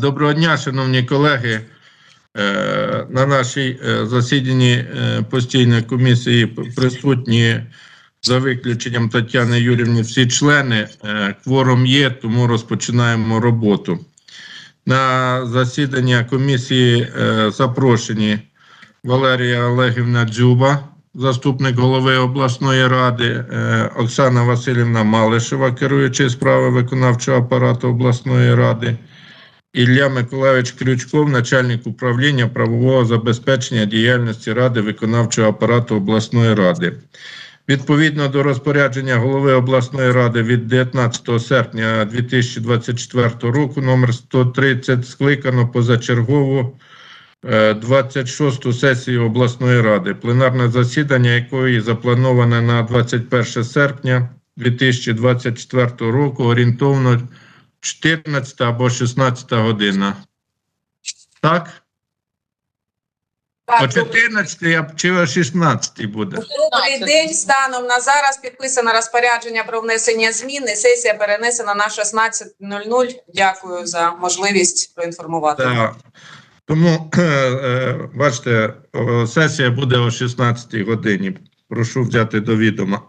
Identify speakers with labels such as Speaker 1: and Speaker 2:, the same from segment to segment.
Speaker 1: Доброго дня, шановні колеги. Е, На нашій е, засіданні е, постійної комісії присутні за виключенням Тетяни Юрівни всі члени. Кворум є, тому розпочинаємо роботу. На засідання комісії запрошені Валерія Олегівна Дзюба, заступник голови обласної ради, Оксана Васильівна Малишева, керуючий справи виконавчого апарату обласної ради. Ілля Миколаївич Крючков, начальник управління правового забезпечення діяльності Ради виконавчого апарату обласної ради. Відповідно до розпорядження голови обласної ради від 19 серпня 2024 року номер 130 скликано позачергову е, 26-ту сесію обласної ради, пленарне засідання якої заплановане на 21 серпня 2024 року орієнтовно 14 або 16 година. Так? О 14 а- чи о 16 буде?
Speaker 2: добрий день. Станом на зараз підписано розпорядження про внесення зміни. Сесія перенесена на 16.00. Дякую за можливість проінформувати.
Speaker 1: Так. Тому, е, бачите, сесія буде о 16 годині. Прошу взяти до відома.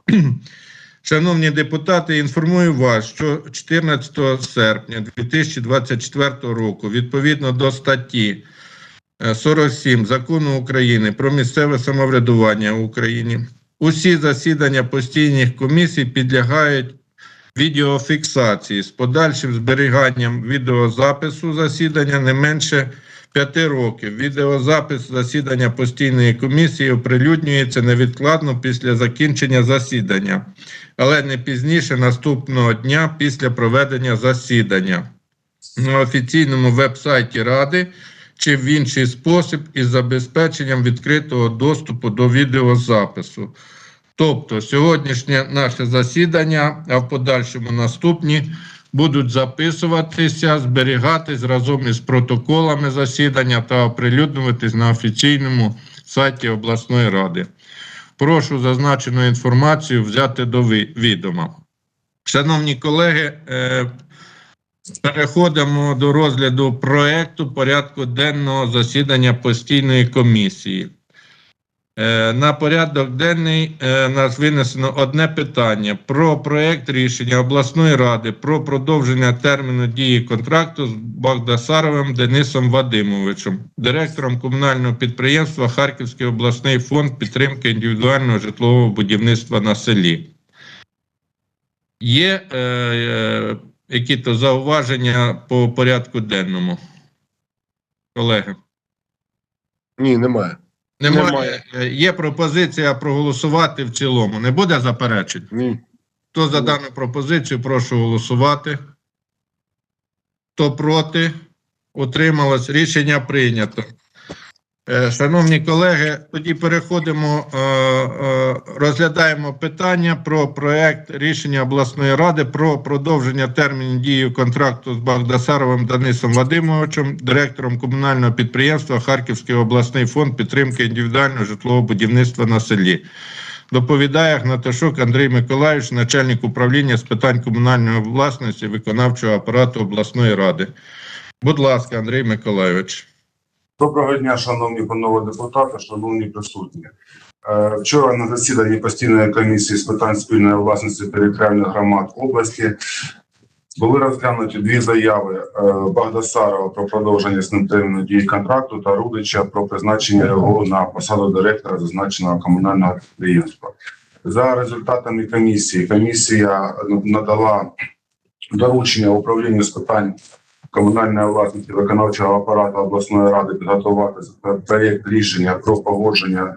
Speaker 1: Шановні депутати, інформую вас, що 14 серпня 2024 року, відповідно до статті е, 47 Закону України про місцеве самоврядування в Україні, усі засідання постійних комісій підлягають відеофіксації з подальшим зберіганням відеозапису засідання не менше 5 років. Відеозапис засідання постійної комісії оприлюднюється невідкладно після закінчення засідання, але не пізніше наступного дня після проведення засідання на офіційному веб-сайті Ради чи в інший спосіб із забезпеченням відкритого доступу до відеозапису. Тобто сьогоднішнє наше засідання, а в подальшому наступні будуть записуватися, зберігатись разом із протоколами засідання та оприлюднюватись на офіційному сайті обласної ради. Прошу зазначену інформацію взяти до відома. Шановні колеги, е, переходимо до розгляду проекту порядку денного засідання постійної комісії. Е, На порядок денний е, нас винесено одне питання про проект рішення обласної ради про продовження терміну дії контракту з Багдасаровим Денисом Вадимовичем, директором комунального підприємства Харківський обласний фонд підтримки індивідуального житлового будівництва на селі. Є е, е, які-то зауваження по порядку денному? Колеги?
Speaker 3: Ні, немає.
Speaker 1: Немає.
Speaker 3: Немає.
Speaker 1: Е, Є пропозиція проголосувати в цілому. Не буде заперечень?
Speaker 3: Ні.
Speaker 1: Хто за дану пропозицію, прошу голосувати. Хто проти? Утрималось. Рішення прийнято. Е, Шановні колеги, тоді переходимо, е, е, розглядаємо питання про проект рішення обласної ради про продовження терміну дії контракту з Багдасаровим Денисом Вадимовичем, директором комунального підприємства Харківський обласний фонд підтримки індивідуального житлового будівництва на селі. Доповідає Гнаташук Андрій Миколаївич, начальник управління з питань комунальної власності виконавчого апарату обласної ради. Будь ласка, Андрій Миколаївич.
Speaker 4: Доброго дня, шановні панове депутати, шановні присутні. Е, Вчора на засіданні постійної комісії з питань спільної власності територіальних громад області були розглянуті дві заяви е, Багдасарова про продовження з ним терміну дії контракту та Рудича про призначення його на посаду директора зазначеного комунального підприємства. За результатами комісії, комісія надала доручення управлінню з питань комунальної власності виконавчого апарату обласної ради підготувати проєкт рішення про погодження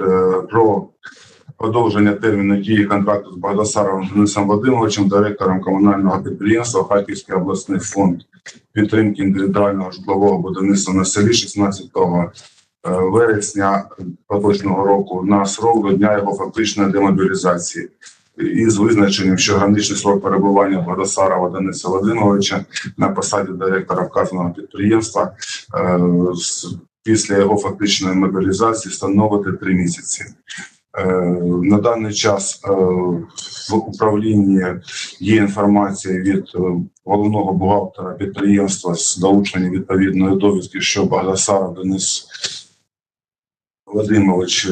Speaker 4: е, про продовження терміну дії контракту з Багдасаровим Денисом Вадимовичем, директором комунального підприємства Харківський обласний фонд підтримки індивідуального житлового будівництва на селі 16 е, вересня поточного року. На срок до дня його фактичної демобілізації із визначенням, що граничний срок перебування Багдасарова Дениса Вадимовича на посаді директора вказаного підприємства е, після його фактичної мобілізації становити три місяці. Е, На даний час е, в управлінні є інформація від головного бухгалтера підприємства з долученням відповідної довідки, що Багдасаров Денис Вадимович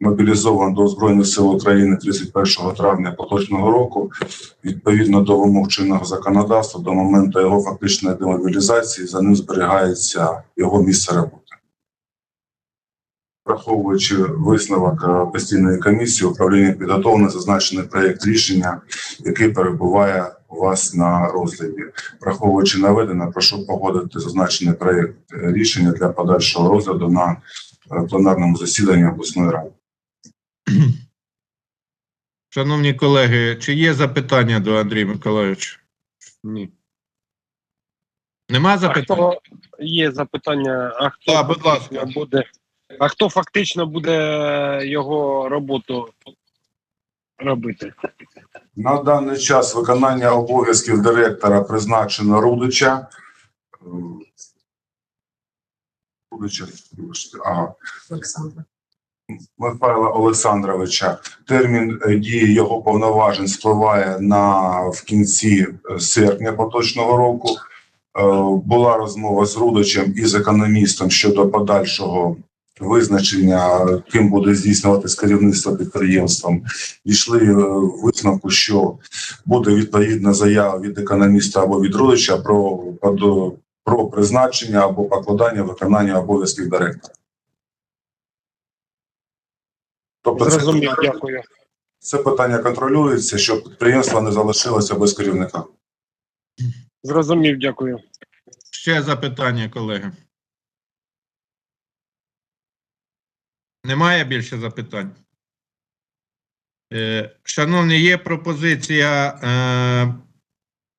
Speaker 4: мобілізований до Збройних сил України 31 травня поточного року. Відповідно до вимог чинного законодавства, до моменту його фактичної демобілізації за ним зберігається його місце роботи. Враховуючи висновок е, постійної комісії, управління підготовлено зазначений проєкт рішення, який перебуває у вас на розгляді. Враховуючи наведене, прошу погодити зазначений проєкт е, рішення для подальшого розгляду на е, пленарному засіданні обласної ради.
Speaker 1: Шановні колеги, чи є запитання до Андрія Миколайовича?
Speaker 3: Ні.
Speaker 1: Нема
Speaker 5: А
Speaker 1: запитань?
Speaker 5: хто є запитання? А хто
Speaker 1: Так, будь ласка.
Speaker 5: буде? А хто фактично буде його роботу робити?
Speaker 4: На даний час виконання обов'язків директора призначено Рудича. Рудича, вибачте, ага,
Speaker 2: Олександр.
Speaker 4: Михайла Олександровича. Термін е, дії його повноважень спливає на в кінці е, серпня поточного року. Е, Була розмова з Рудичем і з економістом щодо подальшого визначення, ким буде здійснюватись керівництво підприємством. Дійшли висновку, що буде відповідна заява від економіста або від Рудича про, про призначення або покладання виконання обов'язків директора. Тобто це
Speaker 5: дякую.
Speaker 4: це питання контролюється, щоб підприємство не залишилося без керівника.
Speaker 5: Зрозумів, дякую.
Speaker 1: Ще запитання, колеги. Немає більше запитань? Е, Шановні, є пропозиція е,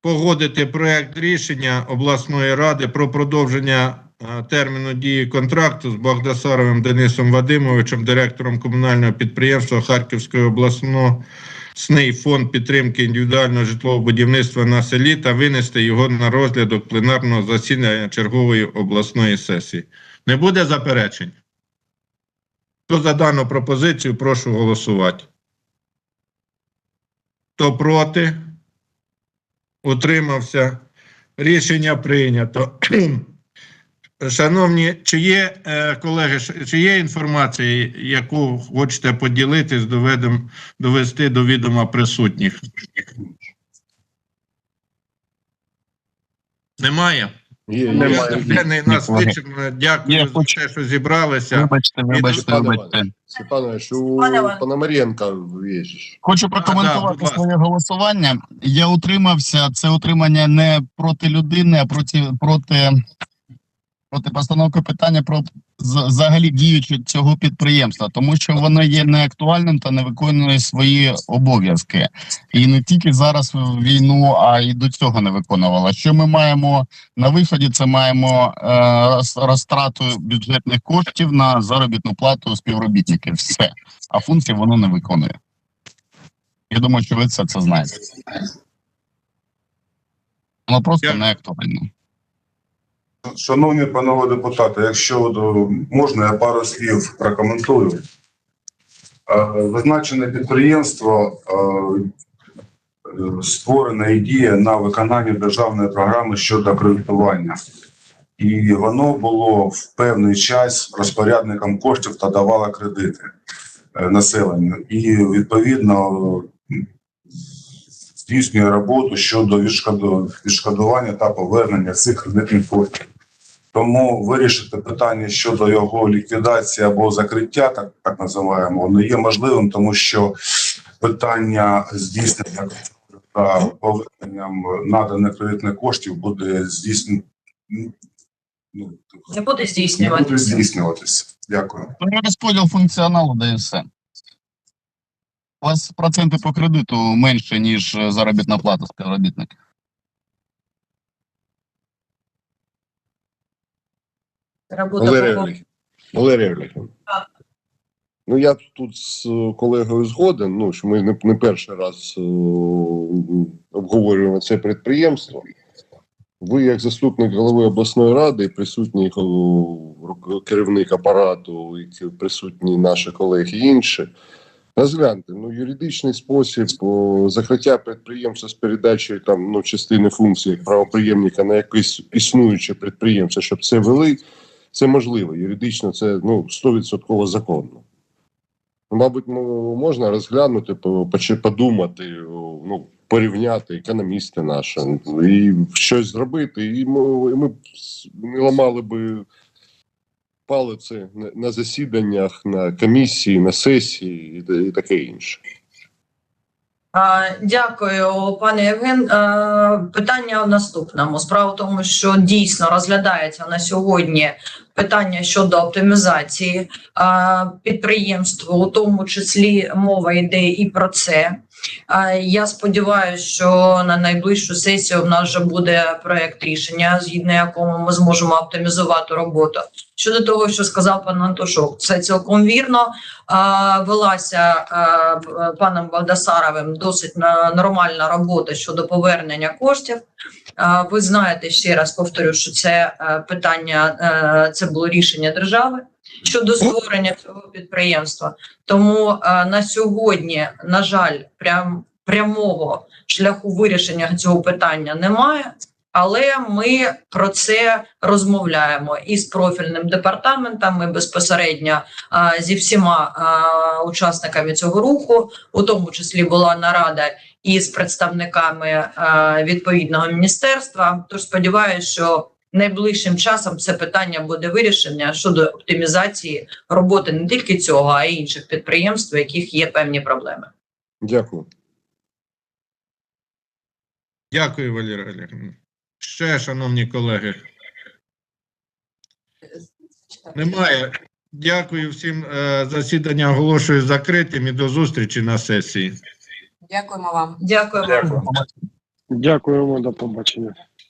Speaker 1: погодити проект рішення обласної ради про продовження терміну дії контракту з Богдасаровим Денисом Вадимовичем, директором комунального підприємства Харківської обласного СНИ фонд підтримки індивідуального житлового будівництва на селі та винести його на розгляд пленарного засідання чергової обласної сесії. Не буде заперечень? Хто за дану пропозицію, прошу голосувати. Хто проти? Утримався. Рішення прийнято. Шановні, чи є, е, колеги, чи є інформація, яку хочете поділитись, доведем, довести до відома присутніх? Немає?
Speaker 3: Є, є.
Speaker 5: Немає.
Speaker 1: Денний нас вичерпно. Дякую
Speaker 6: Я
Speaker 1: за те, що зібралися.
Speaker 6: Вибачте, вибачте, вибачте.
Speaker 3: Степан у Пономаренка є.
Speaker 6: Хочу
Speaker 1: да, будь
Speaker 6: прокоментувати своє голосування. Я утримався. Це утримання не проти людини, а проти проти, проти постановки питання про взагалі діючі цього підприємства, тому що воно є неактуальним та не виконує свої обов'язки. І не тільки зараз в війну, а й до цього не виконувало. Що ми маємо на виході? Це маємо е, розтрату бюджетних коштів на заробітну плату співробітників. Все а функції воно не виконує. Я думаю, що ви це, це знаєте. Воно просто не актуально.
Speaker 4: Шановні панове депутати, якщо можна, я пару слів прокоментую. Е, Визначене підприємство е, е, створене і діє на виконанні державної програми щодо кредитування. І воно було в певний час розпорядником коштів та давало кредити е, населенню. І відповідно здійснює роботу щодо відшкодування та повернення цих кредитних коштів. Тому вирішити питання щодо його ліквідації або закриття, так, так називаємо, не є можливим, тому що питання здійснення та поверненням наданих кредитних коштів буде здійснено. Ну,
Speaker 2: Не буде
Speaker 4: не
Speaker 2: здійснювати.
Speaker 4: буде здійснюватися. Дякую.
Speaker 6: Розподіл функціоналу, да і все. У вас проценти по кредиту менше, ніж заробітна плата співробітників.
Speaker 3: Валерій Орлик. Валерій Орлик. Ну, я тут з е, колегою згоден, ну, що ми не, не перший раз е, обговорюємо це підприємство. Ви, як заступник голови обласної ради, присутній керівник апарату, і присутні наші колеги і інші, розгляньте ну, юридичний спосіб о, закриття підприємства з передачею там ну, частини функцій як правоприємника на якесь існуюче підприємство, щоб це вели. Це можливо. Юридично це ну 100% законно. Мабуть, можна розглянути, подумати, ну, порівняти економісти наші і щось зробити. І ми, і ми не ламали би палиці на засіданнях, на комісії, на сесії і таке інше.
Speaker 7: Дякую, пане Євген. Питання в наступному. Справа в тому, що дійсно розглядається на сьогодні питання щодо оптимізації підприємства, у тому числі мова йде і про це. Я сподіваюся, що на найближчу сесію в нас вже буде проект рішення, згідно якому ми зможемо оптимізувати роботу. Щодо того, що сказав пан Антошок, це цілком вірно. Велася паном Багдасаровим досить нормальна робота щодо повернення коштів. Ви знаєте, ще раз повторю, що це е, питання, е, це було рішення держави щодо створення цього підприємства. Тому е, на сьогодні, на жаль, прям прямого шляху вирішення цього питання немає. Але ми про це розмовляємо і з профільним департаментом, і безпосередньо а, зі всіма а, учасниками цього руху, у тому числі була нарада і з представниками а, відповідного міністерства. Тож сподіваюся, що найближчим часом це питання буде вирішення щодо оптимізації роботи не тільки цього, а й інших підприємств, у яких є певні проблеми.
Speaker 3: Дякую.
Speaker 1: Дякую, Валерія Олегівна. Ще, шановні колеги, немає. Дякую всім. Е, Засідання оголошую закритим і до зустрічі на сесії.
Speaker 2: Дякуємо вам.
Speaker 7: Дякую вам.
Speaker 5: Дякуємо, до побачення.